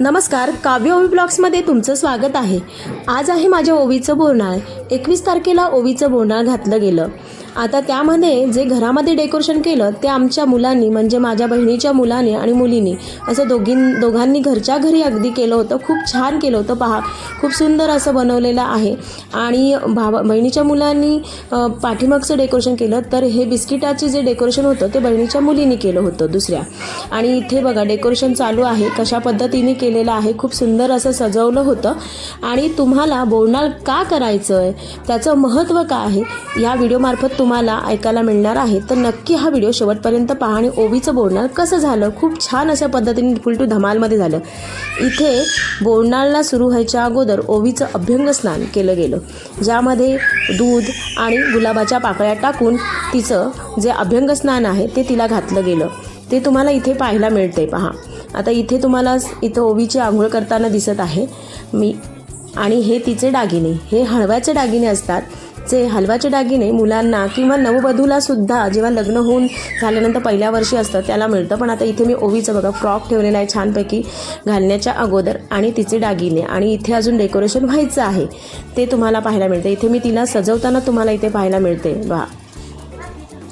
नमस्कार काव्य ओवी ब्लॉग्समध्ये तुमचं स्वागत आहे. आज आहे माझ्या ओवीचं बोरणाळ एकवीस तारखेला ओवीचं बोरणाळ घातलं गेलं. आता त्यामध्ये जे घरामध्ये डेकोरेशन केलं ते आमच्या मुलांनी म्हणजे माझ्या बहिणीच्या मुलाने आणि मुलीनी असं दोघीं दोघांनी घरच्या घरी अगदी केलं होतं. खूप छान केलं होतं. पहा खूप सुंदर असं बनवलेलं आहे. आणि भावा बहिणीच्या मुलांनी पाठीमागचं डेकोरेशन केलं तर हे बिस्किटाचे जे डेकोरेशन होतं ते बहिणीच्या मुलीनी केलं होतं दुसऱ्या. आणि इथे बघा डेकोरेशन चालू आहे. कशा पद्धतीने केलेलं आहे खूप सुंदर असं सजवलं होतं. आणि तुम्हाला बोलणार का करायचं आहे त्याचं महत्त्व काय आहे? या व्हिडिओमार्फत तुम्हाला ऐकायला मिळणार आहे तर नक्की हा व्हिडिओ शेवटपर्यंत पहा आणि ओवीचं बोलणार कसं झालं? खूप छान अशा पद्धतीने फुल टू धमालमध्ये झालं. इथे बोलणारला सुरू व्हायच्या अगोदर ओवीचं अभ्यंग स्नान केलं गेलं. ज्यामध्ये दूध आणि गुलाबाच्या पाकळ्या टाकून तिचं जे अभ्यंग स्नान आहे ते तिला घातलं गेलं. ते तुम्हाला इथे पाहायला मिळते पहा. आता इथे तुम्हाला इथं ओवीची आंघोळ करताना दिसत आहे. मी आणि हे तिचे दागिने. हे हळव्याचे दागिने असतात. जे हलवाचे दागिने मुलांना किंवा नववधूला सुद्धा जेव्हा लग्न होऊन झाल्यानंतर पहिल्या वर्षी असतं त्याला मिळतं. पण आता इथे मी ओवीचं बघा फ्रॉक ठेवलेला आहे छानपैकी घालण्याच्या अगोदर आणि तिचे दागिने. आणि इथे अजून डेकोरेशन व्हायचं आहे. ते तुम्हाला पाहायला मिळते. इथे मी तिला सजवताना तुम्हाला इथे पाहायला मिळते. वा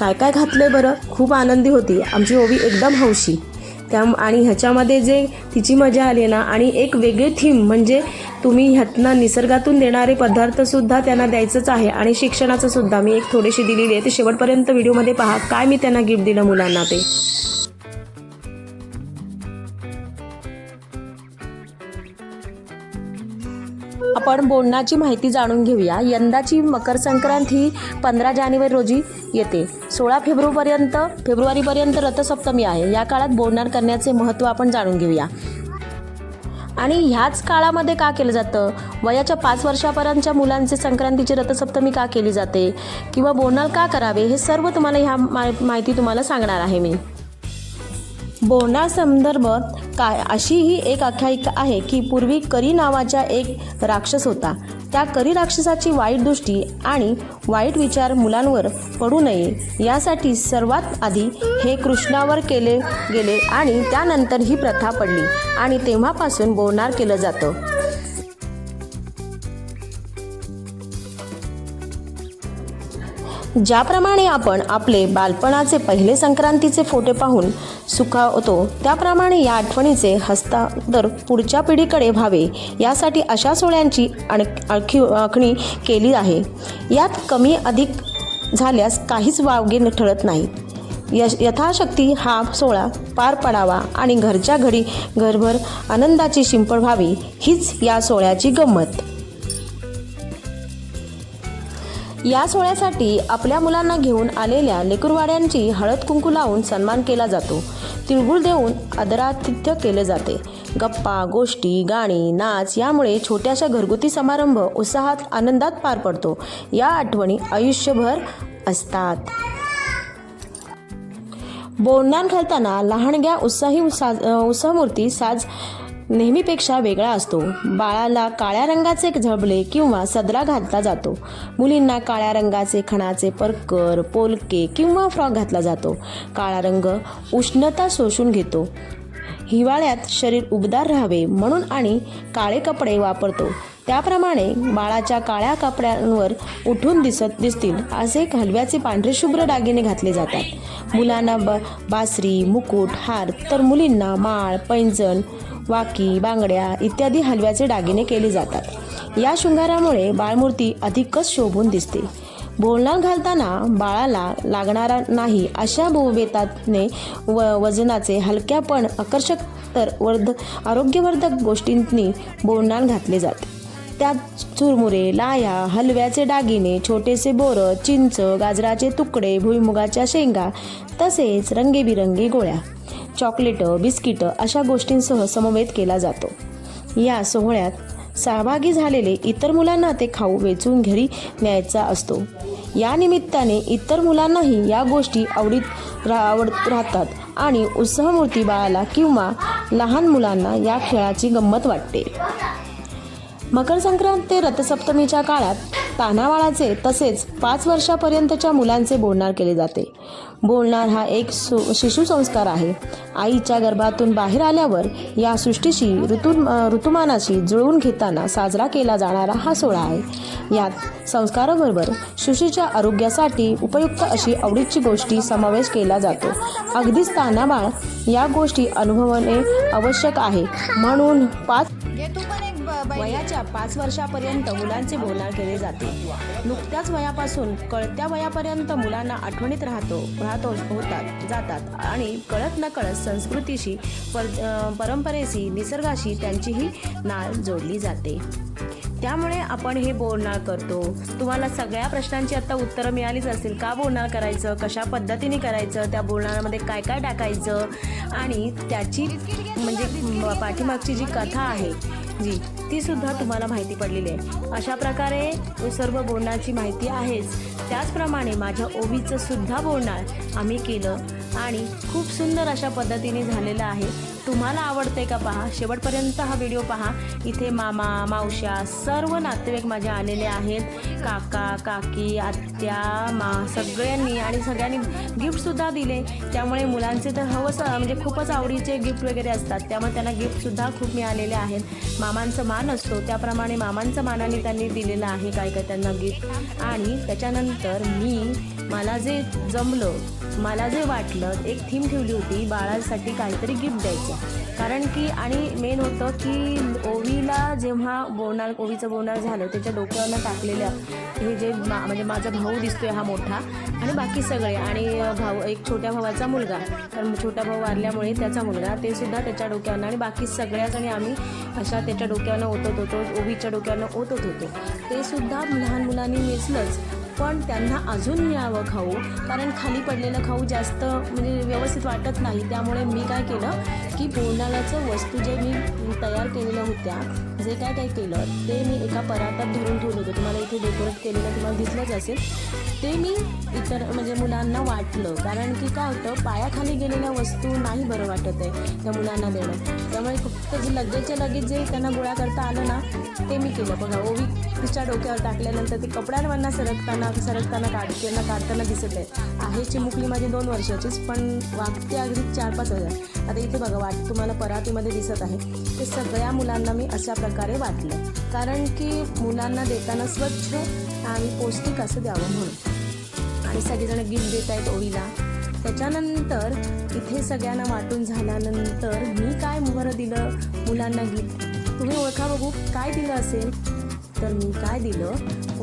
काय काय घातलं आहे बरं? खूप आनंदी होती. आमची ओवी एकदम हौशी. त्या आणि ह्याच्यामध्ये जे तिची मजा आली ना आणि एक वेगळी थीम म्हणजे तुम्ही ह्यातनं निसर्गातून देणारे पदार्थसुद्धा त्यांना द्यायचंच आहे आणि शिक्षणाचं सुद्धा. मी एक थोडीशी दिलेली आहे. ते शेवटपर्यंत व्हिडिओमध्ये पहा. काय मी त्यांना गिफ्ट दिलं मुलांना ते. आपण बोलण्याची माहिती जाणून घेऊया. यंदाची मकर संक्रांत ही पंधरा जानेवारी रोजी येते. सोळा फेब्रुवारीपर्यंत फेब्रुवारीपर्यंत रथसप्तमी आहे. या काळात बोलणार करण्याचे महत्त्व आपण जाणून घेऊया. आणि ह्याच काळामध्ये का केलं जातं? वयाच्या पाच वर्षापर्यंतच्या मुलांचे संक्रांतीची रथसप्तमी का केली जाते? किंवा बोनाल का करावे? हे सर्व तुम्हाला ह्या मा माहिती तुम्हाला सांगणार आहे मी. बोलणार संदर्भात काय? अशी ही एक आख्यायिका आहे की पूर्वी करी नावाचा एक राक्षस होता. त्या करी राक्षसाची वाईट दृष्टी आणि वाईट विचार मुलांवर पडू नये. यासाठी सर्वात आधी हे कृष्णावर केले गेले आणि त्यानंतर ही प्रथा पडली आणि तेव्हापासून बोलणार केलं जातं. ज्याप्रमाणे आपण आपले बालपणाचे पहिले संक्रांतीचे फोटो पाहून सुखावतो त्याप्रमाणे या आठवणीचे हस्तांतर पुढच्या पिढीकडे व्हावे यासाठी अशा सोहळ्यांची अण आणखी आखणी केली आहे. यात कमी अधिक झाल्यास काहीच वावगे ठरत नाही. यश यथाशक्ती हा सोहळा पार पडावा आणि घरच्या घरी घरभर आनंदाची शिंपड व्हावी हीच या सोहळ्याची गंमत. या सोहळ्यासाठी आपल्या मुलांना घेऊन आलेल्या लेकरवाड्यांची हळद कुंकू लावून सन्मान केला जातो. तिळगुळ देऊन आदरातिथ्य केले जाते. गप्पा गोष्टी गाणी नाच यामुळे छोट्याशा घरगुती समारंभ उत्साहात आनंदात पार पडतो. या आठवणी आयुष्यभर असतात. बोलणार घालताना लहानग्या उत्साही साज उत्साहमूर्ती साज नेहमीपेक्षा वेगळा असतो. बाळाला काळ्या रंगाचे झबले किंवा सदरा घातला जातो. मुलींना काळ्या रंगाचे खणाचे परकर पोलके किंवा फ्रॉक घातला जातो. काळा रंग उष्णता शोषून घेतो. हिवाळ्यात शरीर उबदार राहावे म्हणून आणि काळे कपडे वापरतो. त्याप्रमाणे बाळाच्या काळ्या कपड्यांवर उठून दिसत दिसतील असे हलव्याचे पांढरे शुभ्र दागिने घातले जातात. मुलांना ब बासरी मुकुट हार तर मुलींना माळ पैंजण वाकी बांगड्या इत्यादी हलव्याचे दागिने केले जातात. या शृंगारामुळे बाळमूर्ती अधिकच शोभून दिसते. बोलणार घालताना बाळाला लागणारा नाही अशा बेताने व वजनाचे हलक्या पण आकर्षक तर वर्ध आरोग्यवर्धक गोष्टींनी बोलणार घातले जाते. त्यात चुरमुरे लाया हलव्याचे दागिने छोटेसे बोरं चिंच गाजराचे तुकडे भुईमुगाच्या शेंगा तसेच रंगीबिरंगी गोळ्या. चॉकलेटं बिस्किटं अशा गोष्टींसह समवेत केला जातो. या सोहळ्यात सहभागी झालेले इतर मुलांना ते खाऊ वेचून घरी न्यायचा असतो. या निमित्ताने इतर मुलांनाही या गोष्टी आवडीत रा आवडत राहतात आणि उत्साहमूर्ती बाळाला किंवा लहान मुलांना या खेळाची गंमत वाटते. मकर संक्रांत ते रथसप्तमीच्या काळात तानावाळाचे तसेच पाच वर्षापर्यंतच्या मुलांचे बोलणार केले जाते. बोलणार हा एक सु शिशुसंस्कार आहे. आईच्या गर्भातून बाहेर आल्यावर या सृष्टीशी ऋतू ऋतुमानाशी जुळवून घेताना साजरा केला जाणारा हा सोहळा आहे. यात संस्काराबरोबर शिशूच्या आरोग्यासाठी उपयुक्त अशी आवडीची गोष्टी समावेश केला जातो. अगदीच तानाबाळ या गोष्टी अनुभवणे आवश्यक आहे. म्हणून पाच वयाच्या पाच वर्षापर्यंत मुलांचे बोलणार केले जाते. नुकत्याच वयापासून कळत्या वयापर्यंत मुलांना आठवणीत राहतो राहतो होतात जातात आणि कळत न कळत संस्कृतीशी पर परंपरेशी निसर्गाशी त्यांचीही नाळ जोडली जाते. त्यामुळे आपण हे बोलणार करतो. तुम्हाला सगळ्या प्रश्नांची आता उत्तरं मिळालीच असतील. का बोलणार करायचं? कशा पद्धतीने करायचं? त्या बोलणाऱ्यामध्ये काय काय टाकायचं? आणि त्याची म्हणजे पाठीमागची जी कथा आहे जी ती सुद्धा तुम्हाला माहिती पडलेली आहे. अशा प्रकारे सर्व बोलण्याची माहिती आहेच. त्याचप्रमाणे माझ्या ओवीचं सुद्धा बोलणार आम्ही केलं. आणि खूप सुंदर अशा पद्धतीने झालेलं आहे. तुम्हाला आवडते का पहा? शेवटपर्यंत हा व्हिडिओ पहा. इथे मामा मावश्या सर्व नातेवाईक माझे आलेले आहेत. काका काकी आत्या मा सगळ्यांनी आणि सगळ्यांनी गिफ्टसुद्धा दिले. त्यामुळे मुलांचे तर हवंच म्हणजे खूपच आवडीचे गिफ्ट वगैरे असतात. त्यामुळे त्यांना गिफ्टसुद्धा खूप मिळालेले आहेत. मामांचं मान असतो. त्याप्रमाणे मामांचं मानाने त्यांनी दिलेलं आहे काय काय त्यांना गिफ्ट आणि त्याच्यानंतर मी मला जे जमलं मला जे वाटलं एक थीम ठेवली होती बाळासाठी काहीतरी गिफ्ट द्यायचं. कारण की आणि मेन होतं की ओवीला जेव्हा बोलणार ओवीचं बोलणार झालं त्याच्या डोक्यावरनं टाकलेल्या हे जे मा म्हणजे माझा भाऊ दिसतोय हा मोठा आणि बाकी सगळे आणि भाऊ एक छोट्या भावाचा मुलगा. कारण छोटा भाऊ वारल्यामुळे त्याचा मुलगा ते सुद्धा त्याच्या डोक्यावरनं आणि बाकी सगळ्याजणी आम्ही अशा त्याच्या डोक्यावरनं ओतत होतो ओवीच्या डोक्यावरनं ओतत होतो. ते सुद्धा लहान मुलांनी नेसलंच. पण त्यांना अजून मिळावं खाऊ. कारण खाली पडलेलं खाऊ जास्त म्हणजे व्यवस्थित वाटत नाही. त्यामुळे मी काय केलं की बोनालाचं वस्तू जे मी तयार केलेल्या होत्या जे काय काय केलं ते मी एका परातात धरून ठेवलं होतं. तुम्हाला इथे डेकोरेट केलेलं तुम्हाला दिसलंच असेल. ते मी इतर म्हणजे मुलांना वाटलं. कारण की काय होतं पायाखाली गेलेल्या वस्तू नाही बरं वाटत आहे त्या मुलांना देणं. त्यामुळे फक्त जे लगेचच्या लगेच जे त्यांना गोळा करता आलं ना ते मी केलं. बघा ओवी तिच्या डोक्यावर टाकल्यानंतर ते कपड्यांवरना सरकताना सरकताना काढताना काढताना दिसत आहे आहे चिमुकली माझी दोन वर्षाचीच पण वागते अगदी चार पाच हजार. आता इथे बघा वाट तुम्हाला परातीमध्ये दिसत आहे. ते सगळ्या मुलांना मी अशा प्रकारे वाटलं. कारण की मुलांना देताना स्वच्छ आणि पौष्टिक असं द्यावं म्हणून. आणि सगळेजण गिफ्ट देत आहेत ओळीला त्याच्यानंतर इथे सगळ्यांना वाटून झाल्यानंतर मी काय बरं दिलं मुलांना गिफ्ट? तुम्ही ओळखा बघू काय दिलं असेल? तर मी काय दिलं?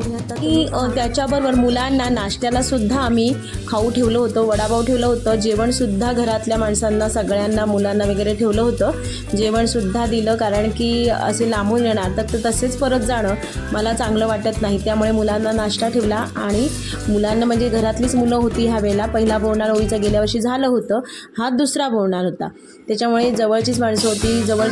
की त्याच्याबरोबर मुलांना नाश्त्याला सुद्धा आम्ही खाऊ ठेवलं होतं वडापाव ठेवलं होतं जेवणसुद्धा घरातल्या माणसांना सगळ्यांना मुलांना वगैरे ठेवलं होतं. जेवणसुद्धा दिलं कारण की असे लांबून येणार तर तसेच परत जाणं मला चांगलं वाटत नाही. त्यामुळे मुलांना नाश्ता ठेवला आणि मुलांना म्हणजे घरातलीच मुलं होती ह्या वेळेला. पहिला बोरणार ओळीचा गेल्या वर्षी झालं होतं. हा दुसरा बोरणार होता. त्याच्यामुळे जवळचीच माणसं होती जवळ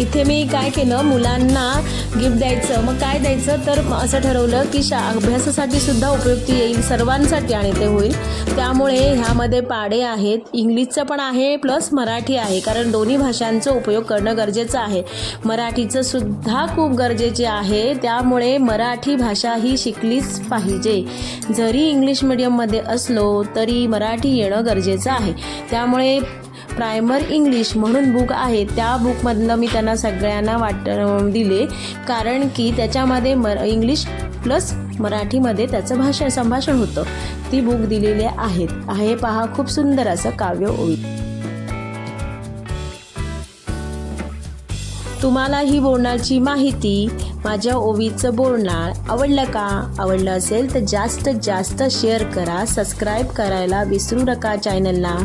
इथे मी काय केलं? मुलांना गिफ्ट द्यायचं. मग काय द्यायचं? तर असं ठरवलं की शा अभ्यासासाठी सुद्धा उपयुक्ती येईल सर्वांसाठी आणि ते होईल. त्यामुळे ह्यामध्ये पाडे आहेत. इंग्लिशचं पण आहे प्लस मराठी आहे. कारण दोन्ही भाषांचा उपयोग करणं गरजेचं आहे. मराठीचं सुद्धा खूप गरजेचे आहे. त्यामुळे मराठी भाषा ही शिकलीच पाहिजे. जरी इंग्लिश मिडियममध्ये असलो तरी मराठी येणं गरजेचं आहे. त्यामुळे प्रायमर इंग्लिश म्हणून बुक आहे. त्या बुकमधनं मी त्यांना सगळ्यांना वाट दिले. कारण की त्याच्यामध्ये मर इंग्लिश प्लस मराठीमध्ये त्याचं भाषण संभाषण होतं. ती बुक दिलेली आहेत. आहे पहा खूप सुंदर असं काव्य ओवी तुम्हाला ही बोलणारची माहिती माझ्या ओवीचं बोलणार आवडलं का? आवडलं असेल तर जास्तीत जास्त शेअर करा सबस्क्राईब करायला विसरू नका चॅनलला